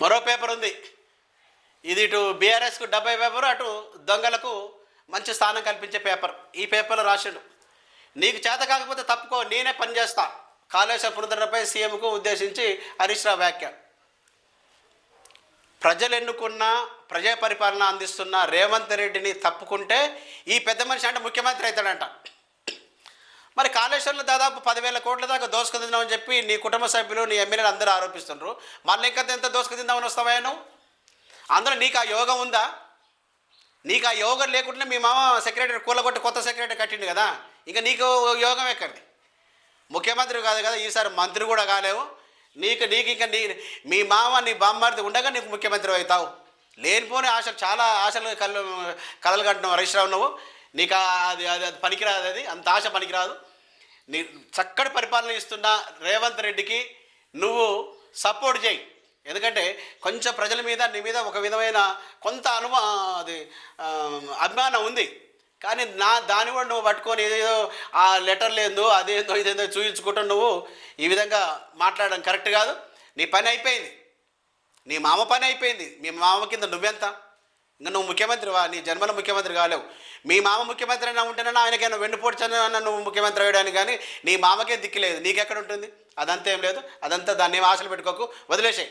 మరో పేపర్ ఉంది. ఇది ఇటు బీఆర్ఎస్కు డెబ్బై పేపర్ అటు దొంగలకు మంచి స్థానం కల్పించే పేపర్. ఈ పేపర్లో రాశాడు నీకు చేత కాకపోతే తప్పుకో నేనే పని చేస్తా. కాళేశ్వర పునరుద్ధరణపై సీఎంకు ఉద్దేశించి హరీష్ రావు వ్యాఖ్య. ప్రజలు ఎన్నుకున్న ప్రజా పరిపాలన అందిస్తున్న రేవంత్ రెడ్డిని తప్పుకుంటే ఈ పెద్ద మనిషి అంటే ముఖ్యమంత్రి అవుతాడంట. మరి కాళేశ్వరంలో దాదాపు పదివేల కోట్ల దాకా దోసుకు తిందామని చెప్పి నీ కుటుంబ సభ్యులు నీ ఎమ్మెల్యేలు అందరూ ఆరోపిస్తుండ్రు. మళ్ళీ ఇంకా ఎంత దోసుకు తిందామని వస్తావా నువ్వు? అందులో నీకు ఆ యోగం ఉందా? నీకు ఆ యోగం లేకుండానే మీ మామ సెక్రటరీ కూలగొట్టి కొత్త సెక్రటరీ కట్టిండు కదా. ఇంకా నీకు యోగం ఎక్కడిది? ముఖ్యమంత్రి కాదు కదా ఈసారి మంత్రి కూడా కాలేవు. నీకు నీకు ఇంకా నీ మీ మామ నీ బామ్మర్ది ఉండగా నీకు ముఖ్యమంత్రి అవుతావు. లేనిపోని ఆశలు చాలా ఆశలు కళ్ళు కలలు కంటున్నావు హరీష్ రావు నువ్వు. నీకు అది అది అది పనికిరాదు అది అంత ఆశ పనికిరాదు. నీ చక్కటి పరిపాలన ఇస్తున్న రేవంత్ రెడ్డికి నువ్వు సపోర్ట్ చేయి. ఎందుకంటే కొంచెం ప్రజల మీద నీ మీద ఒక విధమైన కొంత అనుభవ అది అభిమానం ఉంది. కానీ నా దాని కూడా నువ్వు పట్టుకొని ఏదేదో ఆ లెటర్ లేదు అదేందో ఇదేందో చూపించుకుంటూ నువ్వు ఈ విధంగా మాట్లాడడం కరెక్ట్ కాదు. నీ పని అయిపోయింది. నీ మామ పని అయిపోయింది. మీ మామ కింద నువ్వెంత? ఇంకా నువ్వు ముఖ్యమంత్రివా నీ జన్మలో ముఖ్యమంత్రి కాలేవు. మీ మామ ముఖ్యమంత్రి అయినా ఉంటేనే ఆయనకైనా వెన్నుపోడ్చన్నా నువ్వు ముఖ్యమంత్రి అయ్యడానికి కానీ నీ మామకే దిక్కులేదు నీకెక్కడ ఉంటుంది? అదంతా ఏం లేదు. అదంతా దాన్ని ఆశలు పెట్టుకోకు. వదిలేసాయి.